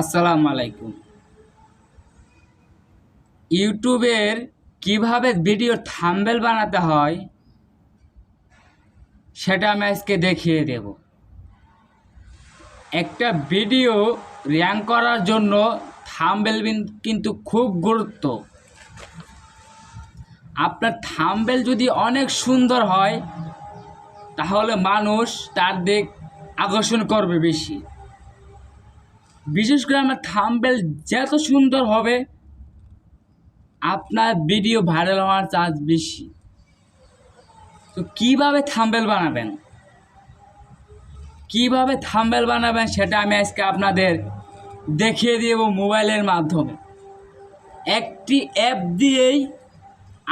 আসসালামু আলাইকুম। ইউটিউবের কীভাবে ভিডিও থাম্বেল বানাতে হয়, সেটা আমি আজকে দেখিয়ে দেব। একটা ভিডিও র্যাঙ্ক করার জন্য থাম্বেল কিন্তু খুব গুরুত্ব। আপনার থাম্বেল যদি অনেক সুন্দর হয়, তাহলে মানুষ তার দিক আকর্ষণ করবে বেশি। বিশেষ করে আমার থাম্বেল যত সুন্দর হবে, আপনার ভিডিও ভাইরাল হওয়ার চান্স বেশি। তো কীভাবে থাম্বেল বানাবেন? কীভাবে থাম্বেল বানাবেন সেটা আমি আজকে আপনাদের দেখিয়ে দেব মোবাইলের মাধ্যমে। একটি অ্যাপ দিয়েই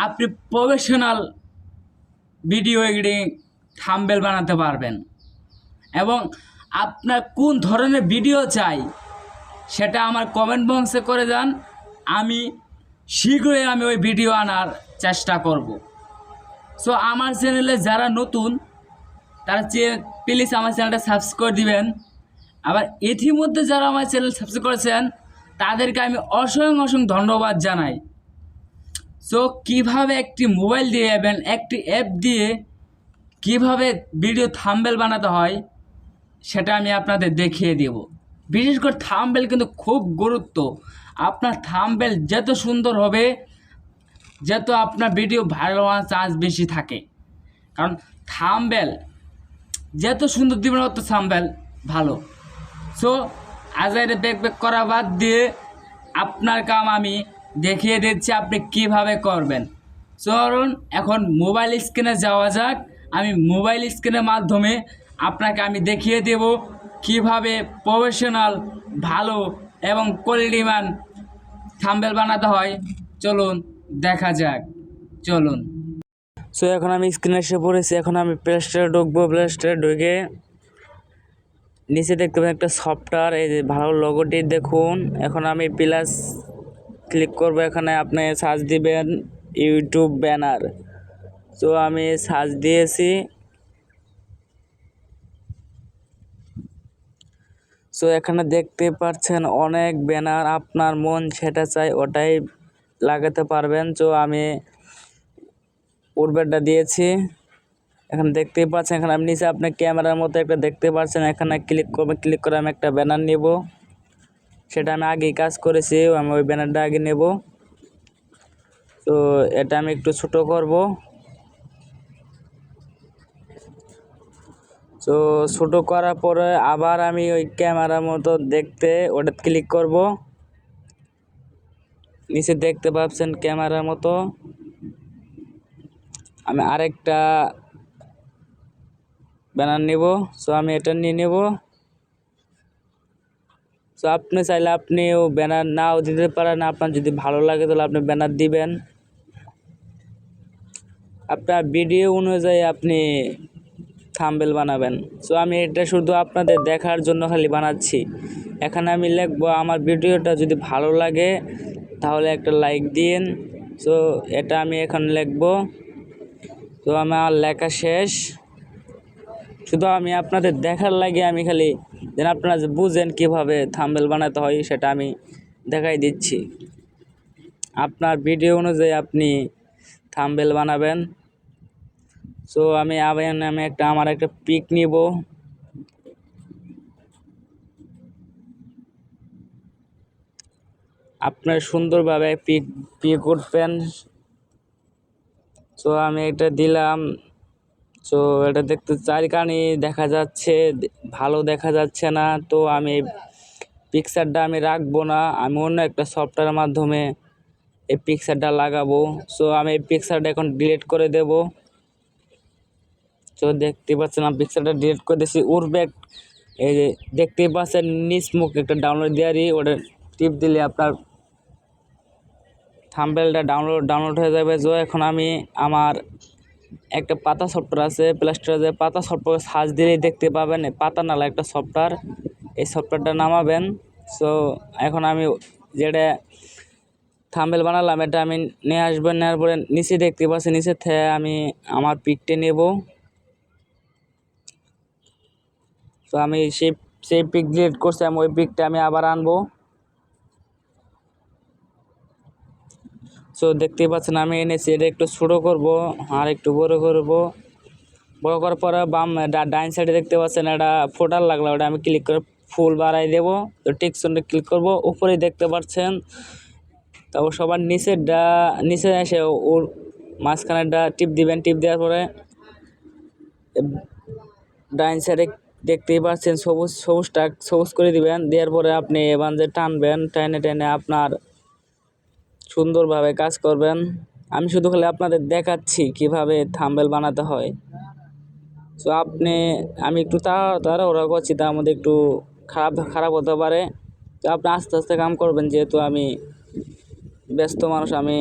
আপনি প্রফেশনাল ভিডিও এডিটিং থাম্বেল বানাতে পারবেন। এবং আপনার কোন ধরনের ভিডিও চাই সেটা আমার কমেন্ট বক্সে করে যান। আমি শীঘ্রই আমি ওই ভিডিও আনার চেষ্টা করব। সো আমার চ্যানেলে যারা নতুন, তারা চে প্লিজ আমার চ্যানেলটা সাবস্ক্রাইব করে দিবেন। আবার ইতিমধ্যে যারা আমার চ্যানেল সাবস্ক্রাইব করেছেন, তাদেরকে আমি অসংখ্য অসংখ্য ধন্যবাদ জানাই। সো কীভাবে একটি মোবাইল দিয়ে এবং একটি অ্যাপ দিয়ে কীভাবে ভিডিও থাম্বেল বানাতে হয়, সেটা আমি আপনাদের দেখিয়ে দেব। বিশেষ করে থাম্বেল কিন্তু খুব গুরুত্ব। আপনার থাম্বেল যত সুন্দর হবে, যত আপনার ভিডিও ভাইরাল হওয়ার চান্স বেশি থাকে। কারণ থাম্বেল যত সুন্দর দিবেন তত থাম্বেল ভালো। সো আজাইরে ব্যাক ব্যাক করা বাদ দিয়ে আপনার কাম আমি দেখিয়ে দিচ্ছি আপনি কীভাবে করবেন। চলুন এখন মোবাইল স্ক্রিনে যাওয়া যাক। আমি মোবাইল স্ক্রিনের মাধ্যমে আপনাকে আমি দেখিয়ে দেব কীভাবে প্রফেশনাল, ভালো এবং কোয়ালিটিমান থাম্বেল বানাতে হয়, চলুন দেখা যাক, চলুন। সো এখন আমি স্ক্রিনে এসে পড়েছি, এখন আমি প্লে স্টোরে ঢুকবো প্লে স্টোরে ঢুকে নিচে দেখতে পাবেন একটা সফটওয়্যার এই যে ভালো লোগোটি দেখুন। এখন আমি প্লাস ক্লিক করব, এখানে আপনি সার্চ দিবেন ইউটিউব ব্যানার তো আমি সার্চ দিয়েছি। সো এখানে দেখতে পাচ্ছেন অনেক ব্যানার, আপনার মন সেটা চাই ওটাই লাগাতে পারবেন। তো আমি পূর্বেরটা দিয়েছি। এখানে দেখতেই পাচ্ছেন, এখানে আপনি নিচে আপনি ক্যামেরার মতো একটা দেখতে পাচ্ছেন। এখানে ক্লিক করবেন ক্লিক করে আমি একটা ব্যানার নেব। সেটা আমি আগেই কাজ করেছি, আমি ওই ব্যানারটা আগে নেব। তো এটা আমি একটু ছোট করব। তো ছোট করার পরে আবার আমি ওই ক্যামেরার মতো দেখতে ওটা ক্লিক করব। নিচে দেখতে পাচ্ছেন ক্যামেরার মতো। আমি আরেকটা ব্যানার নেব সো আমি এটা নিয়ে নেব। সো আপনি চাইলে আপনিও ব্যানার নাও দিতে পারেন, আপনার যদি ভালো লাগে তাহলে আপনি ব্যানার দিবেন। আপনার ভিডিও অনুযায়ী আপনি থাম্বেল বানাবেন। সো আমি এটা শুধু আপনাদের দেখার জন্য খালি বানাচ্ছি। এখানে আমি লিখব, আমার ভিডিওটা যদি ভালো লাগে, তাহলে একটা লাইক দিন সো এটা আমি এখন লিখব। তো আমার লেখা শেষ। শুধু আমি আপনাদের দেখার লাগে আমি খালি যেন আপনারা বুঝেন কীভাবে থাম্বেল বানাতে হয়, সেটা আমি দেখাই দিচ্ছি। আপনার ভিডিও অনুযায়ী আপনি থাম্বেল বানাবেন। সো আমি আবার নামে একটা, আমার একটা পিক নিব। আপনার সুন্দরভাবে পিক পিক উঠবেন সো আমি এটা দিলাম। সো এটা দেখতে চারিখানি দেখা যাচ্ছে, ভালো দেখা যাচ্ছে না। তো, আমি পিকচারটা আমি রাখব না, আমি অন্য একটা সফটওয়্যারের মাধ্যমে এই পিকচারটা লাগাবো। সো আমি এই পিকচারটা এখন ডিলিট করে দেব। তো দেখতে পাচ্ছেন আমি পিকচারটা ডিলিট করে দিয়েছি। উর্বেক এই যে দেখতেই পাচ্ছেন নিচ মুখ একটা ডাউনলোড দেওয়ারই ওটা টিপ দিলে আপনার থাম্বেলটা ডাউনলোড ডাউনলোড হয়ে যাবে। তো এখন আমি আমার একটা পাতা সফটওয়্যার আছে প্লে স্টোরে পাতা সফটওয়্যার সার্চ দিলেই দেখতে পাবেন। পাতা নালা একটা সফটওয়্যার এই সফটওয়্যারটা নামাবেন। সো এখন আমি যেটা থাম্বেল বানালাম, এটা আমি নিয়ে আসবেন, নেওয়ার পরে নিচে দেখতে পাচ্ছি নিচে থেকে আমি আমার পিকটে নেব। তো আমি সেই সেই পিক ডিলিট করছি, আমি ওই পিকটা আমি আবার আনব। সো দেখতেই পাচ্ছেন, আমি এনেছি, এটা একটু ছোটো করব, আর একটু বড় করব। বড় করার পরে বাম ডাইন সাইডে দেখতে পাচ্ছেন, একটা ফোটার লাগল, ওটা আমি ক্লিক করে ফুল বাড়াই দেব। তো টিকসনটা ক্লিক করব, উপরেই দেখতে পাচ্ছেন, তারপর সবার নিচেরটা নিচে এসে ওর মাঝখানেরটা টিপ দিবেন, টিপ দেওয়ার পরে, ডাইন সাইডে দেখতেই পাচ্ছেন, সবুজ, সবুজটা সবুজ করে দিবেন। দেওয়ার পরে আপনি এবার যে টানবেন, টেনে টেনে আপনার সুন্দরভাবে কাজ করবেন। আমি শুধু খালি আপনাদের দেখাচ্ছি কীভাবে থাম্বেল বানাতে হয়। তো আপনি, আমি একটু তাড়া তাড়াহুড়া করছি, তার মধ্যে একটু খারাপ খারাপ হতে পারে। তো আপনি আস্তে আস্তে কাম করবেন, যেহেতু আমি ব্যস্ত মানুষ, আমি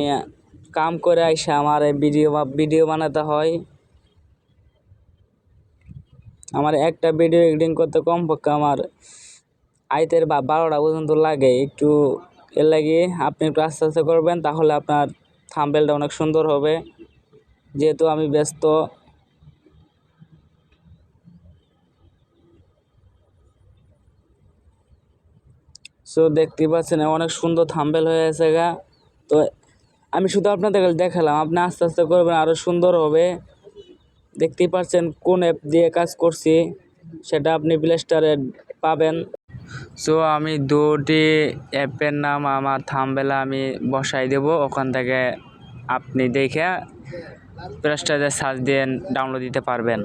কাম করে আইসা আমার ভিডিও ভিডিও বানাতে হয়। আমার একটা ভিডিও এডিটিং করতে কমপক্ষে আমার আইতের বা বারোটা পর্যন্ত লাগে। একটু এর লাগিয়ে আপনি একটু আস্তে আস্তে করবেন, তাহলে আপনার থাম্বেলটা অনেক সুন্দর হবে। যেহেতু আমি ব্যস্ত। সো দেখতে পাচ্ছেন, অনেক সুন্দর থাম্বেল হয়ে আছে গা। তো, আমি শুধু আপনাদের দেখালাম, আপনি আস্তে আস্তে করবেন আরও সুন্দর হবে। দেখতেই পারছেন কোন অ্যাপ দিয়ে কাজ করছি, সেটা আপনি প্লে স্টোরে পাবেন। সো আমি দুটি অ্যাপের নাম আমার থামবেলা আমি বসাই দেব, ওখান থেকে আপনি দেখে প্লে স্টোরে সার্চ দিয়ে ডাউনলোড দিতে পারবেন।